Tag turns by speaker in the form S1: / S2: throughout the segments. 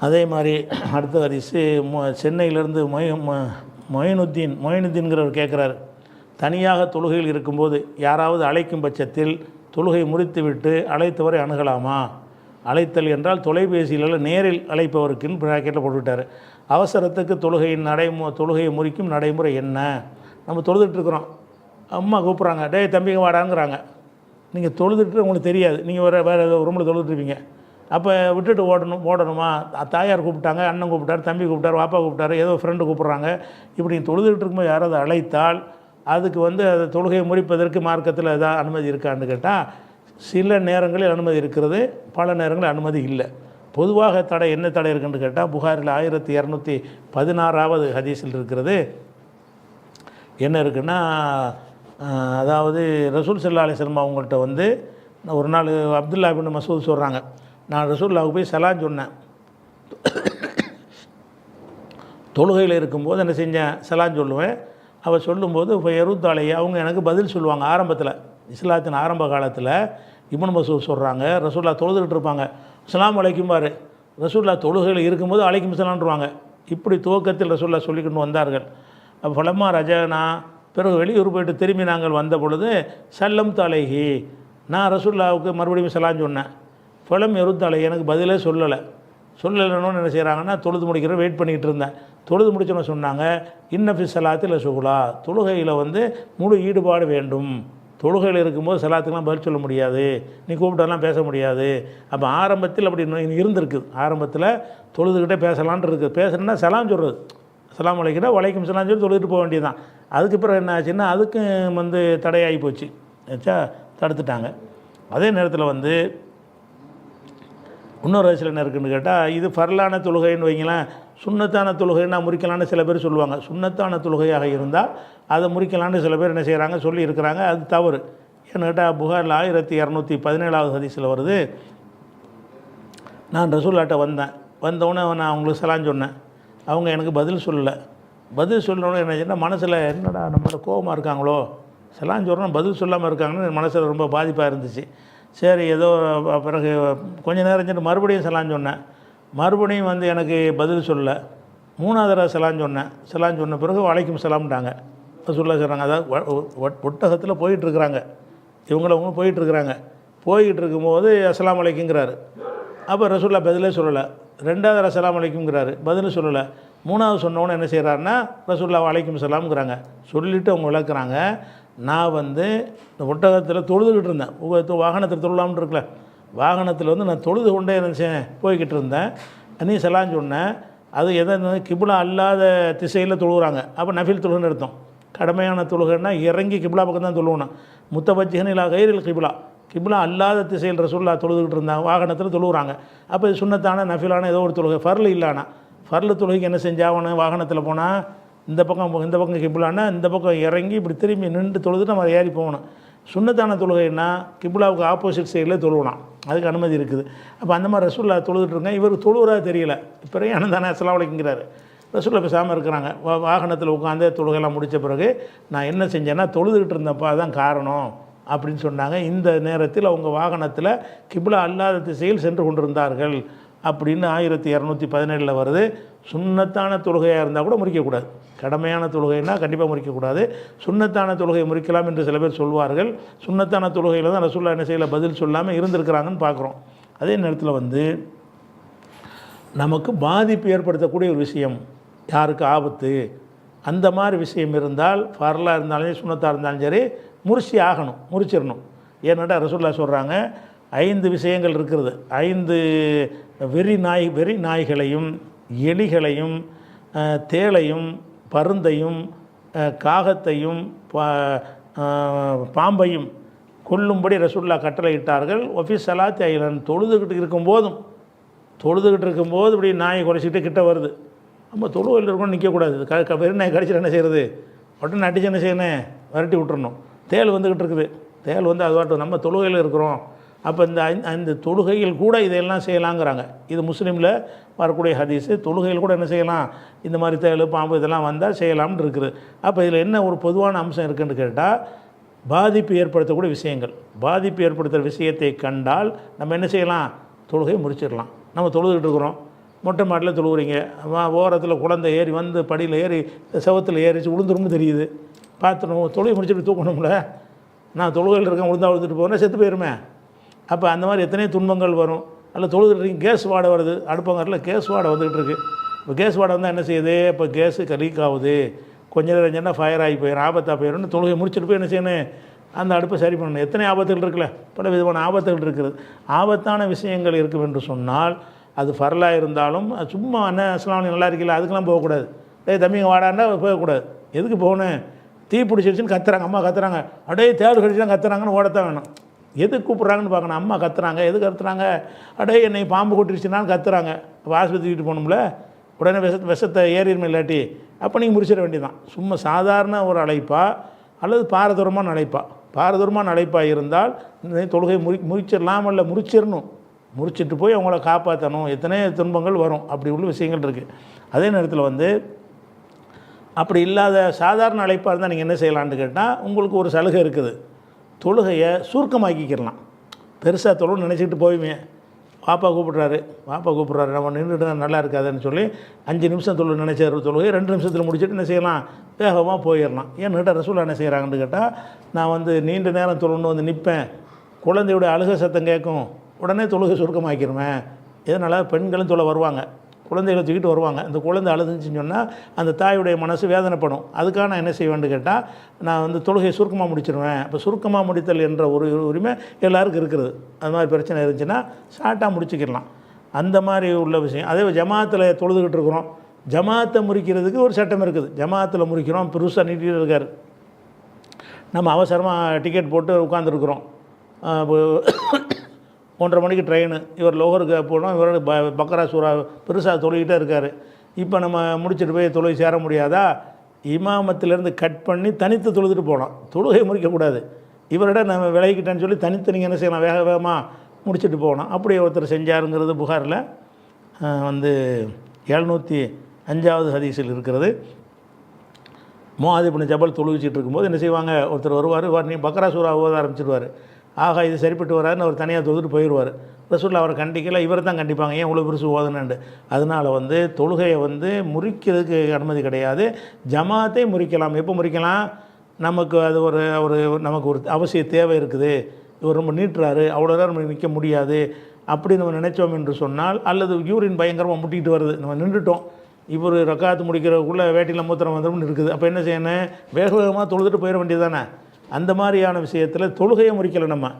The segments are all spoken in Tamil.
S1: அதே மாதிரி அடுத்த ஹரிசு சென்னையிலேருந்து மொய் மொ- மொயினுத்தீன் மொயினுத்தீன்கிறவர் கேட்குறாரு. தனியாக தொழுகையில் இருக்கும்போது யாராவது அழைக்கும் பட்சத்தில் தொழுகை முறித்துவிட்டு அழைத்தவரை அணுகலாமா? அழைத்தல் என்றால் தொலைபேசியில் நேரில் அழைப்பவருக்குன்னு ப்ராக்கெட்டில் போட்டுவிட்டார். அவசரத்துக்கு தொழுகையின் நடைமு தொழுகையை முறிக்கும் நடைமுறை என்ன? நம்ம தொழுதுட்டுருக்குறோம் அம்மா கூப்பிட்றாங்க டேய் தம்பிங்க வாடாங்கிறாங்க. நீங்கள் தொழுதுட்டு உங்களுக்கு தெரியாது. நீங்கள் வேறு வேறு ரூமில் தொழுதுருப்பீங்க அப்போ விட்டுட்டு ஓடணும் ஓடணுமா? தாயார் கூப்பிட்டாங்க அண்ணன் கூப்பிட்டார் தம்பி கூப்பிட்டார் வாப்பா கூப்பிட்டாரு ஏதோ ஃப்ரெண்டு கூப்பிட்றாங்க. இப்படி தொழுதுகிட்டு இருக்கும்போது யாராவது அழைத்தால் அதுக்கு வந்து அது தொழுகையை முறிப்பதற்கு மார்க்கத்தில் எதாவது அனுமதி இருக்கான்னு கேட்டால் சில நேரங்களில் அனுமதி இருக்கிறது பல நேரங்களில் அனுமதி இல்லை. பொதுவாக தடை என்ன தடை இருக்குன்னு கேட்டால் புகாரில் ஆயிரத்தி இரநூத்தி பதினாறாவது ஹதீஸில் இருக்கிறது. என்ன இருக்குன்னா அதாவது ரசூல் சல்லா அலிஸ்லம் அவங்கள்ட்ட வந்து ஒரு நாள் அப்துல்லா பின் மசூத் சொல்கிறாங்க நான் ரசூல்லாவுக்கு போய் சலான் சொன்னேன். தொழுகையில் இருக்கும்போது என்ன செஞ்சேன்? சலான் சொல்லுவேன். அவள் சொல்லும்போது இப்போ எருத்தாலையை அவங்க எனக்கு பதில் சொல்லுவாங்க. ஆரம்பத்தில் இஸ்லாத்தின் ஆரம்ப காலத்தில் இமன் மசூத் சொல்கிறாங்க ரசூல்லா தொழுதுகிட்டு இருப்பாங்க. இஸ்லாம் அலைக்கும் பாரு. ரசூல்லா தொழுகையில் இருக்கும்போது அழைக்கும் சலான்ருவாங்க இப்படி துவக்கத்தில் ரசூல்லா சொல்லிக்கொண்டு வந்தார்கள். அப்போ ஃபலமா ரஜனா பிறகு வெளியூர் போயிட்டு திரும்பி நாங்கள் வந்த பொழுது சல்லம் தலைகி நான் ரசூல்லாவுக்கு மறுபடியும் சலான் சொன்னேன். ஃபலம் எருத்தலை எனக்கு பதிலே சொல்லலை. சொல்லலைன்னு என்ன செய்கிறாங்கன்னா தொழுது முடிக்கிற வெயிட் பண்ணிக்கிட்டு இருந்தேன். தொழுது முடிச்சோன்னு சொன்னாங்க இன்னஃபி சலாத்தில் சுகுலா தொழுகையில் வந்து முழு ஈடுபாடு வேண்டும். தொழுகையில் இருக்கும்போது சலாத்துக்கெலாம் பதில் சொல்ல முடியாது. நீ கூப்பிட்டெல்லாம் பேச முடியாது. அப்போ ஆரம்பத்தில் அப்படி இருந்திருக்கு. ஆரம்பத்தில் தொழுதுகிட்டே பேசலான்ட்டு இருக்குது பேசுகிறேன்னா சலாம் சொல்கிறது சலாம் வளைக்கிட்ட வளைக்கும் சலாம் சொல்லி தொழுதுட்டு போக வேண்டியதுதான். அதுக்கு பிறகு என்ன ஆச்சுன்னா அதுக்கும் வந்து தடையாகி போச்சு. ஆச்சா தடுத்துட்டாங்க. அதே நேரத்தில் வந்து இன்னொரு வயசில் என்ன இருக்குன்னு கேட்டால் இது ஃபர்லான தொழுகைன்னு வைங்களேன் சுண்ணத்தான தொழுகைன்னா முறிக்கலான்னு சில பேர் சொல்லுவாங்க. சுண்ணத்தான தொழுகையாக இருந்தால் அதை முறிக்கலான்னு சில பேர் என்ன செய்கிறாங்க சொல்லி இருக்கிறாங்க அது தவறு. ஏன்னு கேட்டால் புகாரில் ஆயிரத்தி இரநூத்தி பதினேழாவது ஹதீஸில் வருது நான் ரசூல்லாட்ட வந்தேன். வந்தவுடனே நான் அவங்களுக்கு சலான் சொன்னேன். அவங்க எனக்கு பதில் சொல்லலை. பதில் சொல்லணும்னு என்ன மனசில் என்னடா நம்மளோட கோவமாக இருக்காங்களோ? சலான் சொல்கிறோம் பதில் சொல்லாமல் இருக்காங்கன்னு மனசில் ரொம்ப பாதிப்பாக இருந்துச்சு. சரி ஏதோ பிறகு கொஞ்ச நேரம் சென்று மறுபடியும் செலான்னு சொன்னேன். மறுபடியும் வந்து எனக்கு பதில் சொல்ல மூணாவது தடவை சலான் சொன்னேன். செலான் சொன்ன பிறகு வலைக்கும் செலாம்ட்டாங்க சொல்ல சொல்கிறாங்க அதாவது ஒட்டகத்தில் போயிட்டுருக்குறாங்க. இவங்களவங்க போயிட்டுருக்குறாங்க. போய்கிட்டு இருக்கும்போது அஸ்லாம் அலைக்குங்கிறாரு அப்போ ரசூல்லா பதிலே சொல்லலை. ரெண்டாவது அஸ்ஸலாமு அலைக்குங்கிறாரு பதிலும் சொல்லலை. மூணாவது சொன்னவொன்னே என்ன செய்கிறாருன்னா ரசூல்லா வலைக்கும் சலாம்ங்கிறாங்க சொல்லிவிட்டு அவங்க விளக்குறாங்க. நான் வந்து இந்த ஒட்டகத்தில் தொழுதுகிட்டு இருந்தேன். உங்க வாகனத்தில் தொழலாம்னு இருக்கல வாகனத்தில் வந்து நான் தொழுது கொண்டே இருந்துச்சேன் போய்கிட்டு இருந்தேன். நீ சலான் சொன்னேன். அது எதை கிபிலா அல்லாத திசையில் தொழுகிறாங்க. அப்போ நஃபில் தொழுகன்னு அர்த்தம். கடமையான தொழுகைன்னா இறங்கி கிபிலா பக்கம் தான் தொழுவணும் முத்தபஜிகன் கயிறில் கைரில் கிபிலா. கிபிலா அல்லாத திசையில் ரசூல்லா தொழுதுகிட்டு இருந்தாங்க. வாகனத்தில் தொழுகிறாங்க. அப்போ இது சுண்ணத்தான நஃபிலான ஏதோ ஒரு தொழுகை. ஃபர்லு இல்லானா ஃபர்லு தொழுகைக்கு என்ன செஞ்சாகணும்? வாகனத்தில் போனால் இந்த பக்கம் இந்த பக்கம் கிபிலானா இந்த பக்கம் இறங்கி இப்படி திரும்பி நின்று தொழுது நம்ம ஏறி போகணும். சுண்ணத்தான தொழுகைன்னா கிபிலாவுக்கு ஆப்போசிட் சைடில் தொழுவலாம். அதுக்கு அனுமதி இருக்குது. அப்போ அந்த மாதிரி ரசூல்லா தொழுதுட்டுருங்க இவர் தொழுவுறா தெரியல. இப்போ ஆனால் தானே ரசூலில் பேசாமல் இருக்கிறாங்க. வாகனத்தில் உட்காந்து தொழுகைலாம் முடித்த பிறகு நான் என்ன செஞ்சேன்னா தொழுதுகிட்டு இருந்தப்போ அதுதான் காரணம் அப்படின்னு சொன்னாங்க. இந்த நேரத்தில் அவங்க வாகனத்தில் கிபிலா அல்லாத திசையில் சென்று கொண்டிருந்தார்கள். அப்படின்னு ஆயிரத்தி இரநூத்தி பதினேழில் வருது. சுண்ணத்தான தொழுகையாக இருந்தால் கூட முறிக்கக்கூடாது. கடமையான தொழுகைன்னா கண்டிப்பாக முறிக்கக்கூடாது. சுண்ணத்தான தொழுகையை முறிக்கலாம் என்று சில பேர் சொல்வார்கள். சுண்ணத்தான தொழுகையில் தான் ரசூல்லா என்ன செய்யல பதில் சொல்லாமல் இருந்திருக்கிறாங்கன்னு பார்க்குறோம். அதே நேரத்தில் வந்து நமக்கு பாதிப்பு ஏற்படுத்தக்கூடிய ஒரு விஷயம் யாருக்கு ஆபத்து அந்த மாதிரி விஷயம் இருந்தால் ஃபரலாக இருந்தாலும் சரி, சுண்ணத்தாக இருந்தாலும் சரி முறிச்சி ஆகணும் முறிச்சிடணும். ஏன்னாட்டா ரசூல்லா சொல்கிறாங்க ஐந்து விஷயங்கள் இருக்கிறது. ஐந்து வெறி நாய் வெறி நாய்களையும் எலிகளையும் தேளையும் பருந்தையும் காகத்தையும் பாம்பையும் கொல்லும்படி ரசூல்லா கட்டளையிட்டார்கள். ஒஃபீஸ் சலாத்தி ஐலன் தொழுதுகிட்டு இருக்கும்போதும் தொழுதுகிட்டு இருக்கும்போது இப்படி நாயை குறைச்சிக்கிட்டு கிட்ட வருது. நம்ம தொழுவில் இருக்கணும் நிற்கக்கூடாது. க க வெறும் நாய் கடிச்சிட்டு என்ன செய்கிறது உடனே அடிச்சு என்ன செய்யணும்? விரட்டி விட்டுறணும். தேள் வந்துக்கிட்டு இருக்குது. தேள் வந்து அது வாட்டும் நம்ம தொழுகையில் இருக்கிறோம். அப்போ இந்த அந்த தொழுகையில் கூட இதையெல்லாம் செய்யலாங்கிறாங்க. இது முஸ்லீமில் வரக்கூடிய ஹதீஸு தொழுகையில் கூட என்ன செய்யலாம்? இந்த மாதிரி தேழு பாம்பு இதெல்லாம் வந்தால் செய்யலாம்னு இருக்குது. அப்போ இதில் என்ன ஒரு பொதுவான அம்சம் இருக்குன்னு கேட்டால் பாதிப்பு ஏற்படுத்தக்கூடிய விஷயங்கள். பாதிப்பு ஏற்படுத்துகிற விஷயத்தை கண்டால் நம்ம என்ன செய்யலாம்? தொழுகையை முடிச்சிடலாம். நம்ம தொழுதுகிட்டு இருக்கிறோம். மொட்டை மாட்டில் தொழுவுறீங்க. ஓரத்தில் குழந்தை ஏறி வந்து படியில் ஏறி செவத்தில் ஏறிச்சு விழுந்துரும்னு தெரியுது. பார்த்துணும் தொழுகை முடிச்சுட்டு தூக்கணும்ல. நான் தொழுகையில் இருக்கேன் விழுந்தா விழுந்துட்டு போகிறேன் செத்து போயிருமே. அப்போ அந்த மாதிரி எத்தனையோ துன்பங்கள் வரும்? நல்லா தொழுதுட்டு கேஸ் வாடை வருது. அடுப்பங்கரில் கேஸ் வாடை வந்துகிட்டு இருக்கு. இப்போ கேஸ் வாடை வந்தால் என்ன செய்யுது? இப்போ கேஸு லீக் ஆகுது. கொஞ்ச நேரம் செஞ்சா ஃபயர் ஆகி போயிடும் ஆபத்தாக போயிடும்னு தொழுகை முடிச்சுட்டு போய் என்ன செய்யணும்? அந்த அடுப்பை சரி பண்ணணும். எத்தனை ஆபத்துகள் இருக்குல்ல? பல விதமான ஆபத்துகள் இருக்குது. ஆபத்தான விஷயங்கள் இருக்கும் என்று சொன்னால் அது ஃபரலாக இருந்தாலும் அது சும்மா என்ன அஸ்லாம் நல்லா இருக்கல அதுக்கெல்லாம் போகக்கூடாது. டேய் தம்பிங்க வாடான்னா போகக்கூடாது. எதுக்கு போகணும்? தீ பிடிச்சிருச்சுன்னு கத்துறாங்க. அம்மா கத்துறாங்க. அப்படியே தேடு கடிச்சுலாம் கத்துறாங்கன்னு ஓடத்தான் வேணும். எதுக்கு கூப்பிட்றாங்கன்னு பார்க்கணும். அம்மா கத்துறாங்க. எது கத்துறாங்க? அடே என்னை பாம்பு கொட்டிருச்சுனாலும் கத்துறாங்க. அப்போ ஆஸ்பத்திரிக்கிட்டு போகணும்ல? உடனே விஷ விஷத்தை ஏறிடுமே இல்லாட்டி. அப்போ நீங்கள் முடிச்சிட வேண்டியதான் சும்மா சாதாரண ஒரு அழைப்பா அல்லது பாரதூரமான அழைப்பா. பாரதூரமான அழைப்பாக இருந்தால் இந்த தொழுகை முறி முறிச்சிடலாம் இல்லை முறிச்சிடணும். முறிச்சிட்டு போய் அவங்கள காப்பாற்றணும் எத்தனை துன்பங்கள் வரும். அப்படி உள்ள விஷயங்கள் இருக்குது அதே நேரத்தில் வந்து அப்படி இல்லாத சாதாரண அழைப்பாக இருந்தால் நீங்கள் என்ன செய்யலான்னு கேட்டால் உங்களுக்கு ஒரு சலுகை இருக்குது. தொழுகையை சுருக்கமாக்கிக்கிறலாம். பெருசாக தொழுன்னு நினச்சிக்கிட்டு போயுமே பாப்பா கூப்பிட்றாரு பாப்பா கூப்பிட்றாரு நம்ம நின்றுட்டு நல்லா இருக்காதுன்னு சொல்லி அஞ்சு நிமிஷம் தொழு நினைச்சார் தொழுகை ரெண்டு நிமிஷத்தில் முடிச்சுட்டு என்ன செய்யலாம்? வேகமாக போயிடலாம். ஏன் கேட்டால் ரசூலா என்ன செய்கிறாங்கன்னு கேட்டால் நான் வந்து நீண்ட நேரம் தொழுன்னு வந்து நிற்பேன் குழந்தையோட அழுகை சத்தம் கேட்கும். உடனே தொழுகை சுருக்கமாக்கிடுவேன் இதனால் பெண்களும் தொலை வருவாங்க. குழந்தைகளை தூக்கிட்டு வருவாங்க. அந்த குழந்தை அழுதுச்சுன்னு சொன்னால் அந்த தாயுடைய மனசு வேதனைப்படும். அதுக்காக நான் என்ன செய்வேன்னு கேட்டால் நான் வந்து தொழுகையை சுருக்கமாக முடிச்சிருவேன். இப்போ சுருக்கமாக முடித்தல் என்ற ஒரு உரிமை எல்லாருக்கும் இருக்கிறது அது மாதிரி பிரச்சனை இருந்துச்சுன்னா ஷார்ட்டாக முடிச்சுக்கிடலாம். அந்த மாதிரி உள்ள விஷயம். அதே ஜமாத்தில் தொழுதுகிட்டு இருக்கிறோம். ஜமாத்தை முறிக்கிறதுக்கு ஒரு சட்டம் இருக்குது. ஜமாத்தில் முறிக்கிறோம். பெருசாக நீட்டிகிட்டு இருக்கார். நம்ம அவசரமாக டிக்கெட் போட்டு உட்காந்துருக்குறோம் ஒன்றரை மணிக்கு ட்ரெயின் இவர் லோகருக்கு போனோம். இவர் ப பக்கரா சூறா பெருசாக தொழுகிட்டே இருக்கார். இப்போ நம்ம முடிச்சுட்டு போய் தொழுகை சேர முடியாதா? இமாமத்திலேருந்து கட் பண்ணி தனித்து தொழுதுட்டு போனோம். தொழுகை முடிக்கக்கூடாது இவரிட நம்ம விலகிக்கிட்டேன்னு சொல்லி தனித்து நீங்கள் என்ன செய்யலாம்? வேக வேகமாக முடிச்சுட்டு போகணும் அப்படி ஒருத்தர் செஞ்சாருங்கிறது புகாரில். வந்து எழுநூற்றி அஞ்சாவது ஹதீஸில் இருக்கிறது. மோதிபின் ஜபல் தொழுவிச்சிட்டு இருக்கும்போது என்ன செய்வாங்க? ஒருத்தர் வருவார். வா நீ பக்ரா சூறா ஓத ஆரம்பிச்சிடுவார் ஆகா இது சரிப்பட்டு வராதுன்னு அவர் தனியாக தொழுதுட்டு போயிடுவார். ரசூலில் அவரை கண்டிக்கல இவரை தான் கண்டிப்பாங்க. ஏன் இவ்வளோ பெருசு ஓதனண்டு அதனால் வந்து தொழுகையை வந்து முறிக்கிறதுக்கு அனுமதி கிடையாது. ஜமாத்தை முறிக்கலாம். எப்போ முறிக்கலாம்? நமக்கு அது ஒரு ஒரு நமக்கு ஒரு அவசிய தேவை இருக்குது. இவர் ரொம்ப நீட்டுறாரு. அவ்வளோ நேரம் நிற்க முடியாது. அப்படி நம்ம நினைச்சோம் என்று சொன்னால் அல்லது யூரின் பயங்கரமாக முட்டிக்கிட்டு வருது. நம்ம நின்றுட்டோம். இவர் ரக்காத்து முடிக்கிறதுக்குள்ளே வேட்டியில் மூத்திரம் வந்துடும் இருக்குது. அப்போ என்ன செய்யணும்? வேக வேகமாக தொழுதுட்டு போயிட வேண்டியது தானே அந்த மாதிரியான விஷயத்தில் தொழுகையை முறிக்கலை நம்ம.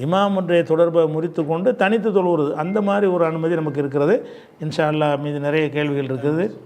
S1: இமாம் ஒன்றைய தொடர்பை முறித்து கொண்டு தனித்து தொழுவுறது. அந்த மாதிரி ஒரு அனுமதி நமக்கு இருக்கிறது. இன்ஷா அல்லாஹ் மீது நிறைய கேள்விகள் இருக்குது.